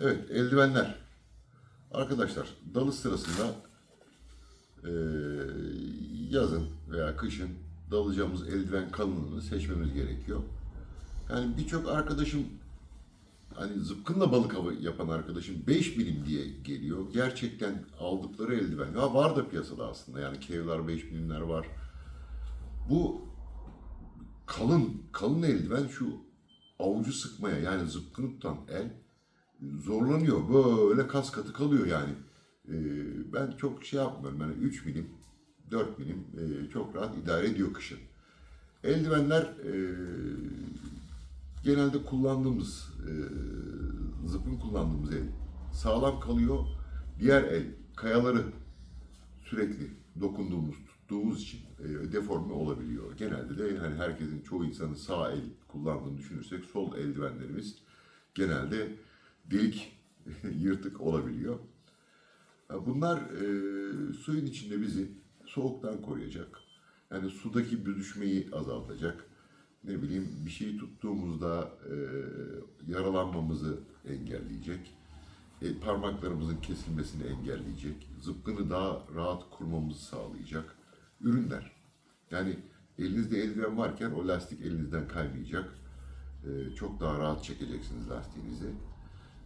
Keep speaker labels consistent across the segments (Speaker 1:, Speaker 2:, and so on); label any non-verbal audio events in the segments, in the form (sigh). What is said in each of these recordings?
Speaker 1: Evet, eldivenler. Arkadaşlar, dalış sırasında eee, yazın veya kışın dalacağımız eldiven kalınlığını seçmemiz gerekiyor. Yani birçok arkadaşım hani zıpkınla balık avı yapan arkadaşım 5 milim diye geliyor. Gerçekten aldıkları eldiven. Ya var da piyasada aslında yani kevlar 5 milimler var. Bu kalın kalın eldiven şu avucu sıkmaya yani zıpkını tutan el zorlanıyor. Böyle kas katı kalıyor yani. Ee, ben çok şey yapmıyorum. Yani 3 milim, 4 milim e, çok rahat idare ediyor kışın. Eldivenler e, genelde kullandığımız, e, zıpın kullandığımız el sağlam kalıyor. Diğer el kayaları sürekli dokunduğumuz, tuttuğumuz için e, deforme olabiliyor. Genelde de hani herkesin, çoğu insanın sağ el kullandığını düşünürsek sol eldivenlerimiz genelde delik, (laughs) yırtık olabiliyor. Bunlar e, suyun içinde bizi soğuktan koruyacak. Yani sudaki büzüşmeyi azaltacak. Ne bileyim bir şeyi tuttuğumuzda e, yaralanmamızı engelleyecek. E, parmaklarımızın kesilmesini engelleyecek. Zıpkını daha rahat kurmamızı sağlayacak. Ürünler. Yani elinizde eldiven varken o lastik elinizden kaymayacak. E, çok daha rahat çekeceksiniz lastiğinizi.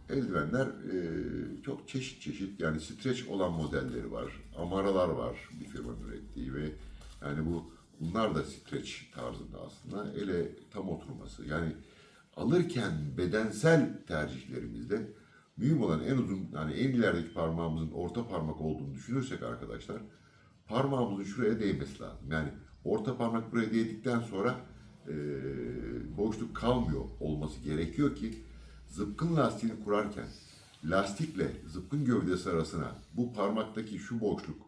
Speaker 1: Eldivenler e, çok çeşit çeşit yani streç olan modelleri var. Amaralar var bir firmanın ürettiği ve yani bu bunlar da streç tarzında aslında ele tam oturması. Yani alırken bedensel tercihlerimizde mühim olan en uzun yani en ilerideki parmağımızın orta parmak olduğunu düşünürsek arkadaşlar parmağımızın şuraya değmesi lazım. Yani orta parmak buraya değdikten sonra e, boşluk kalmıyor olması gerekiyor ki zıpkın lastiğini kurarken lastikle zıpkın gövdesi arasına bu parmaktaki şu boşluk,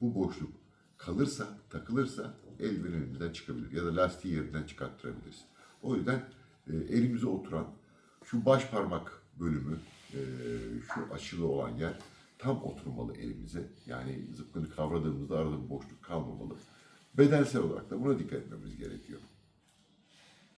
Speaker 1: bu boşluk kalırsa, takılırsa eldiven çıkabilir ya da lastiği yerinden çıkarttırabiliriz. O yüzden e, elimize oturan şu baş parmak bölümü, e, şu açılı olan yer tam oturmalı elimize. Yani zıpkını kavradığımızda arada bir boşluk kalmamalı. Bedensel olarak da buna dikkat etmemiz gerekiyor.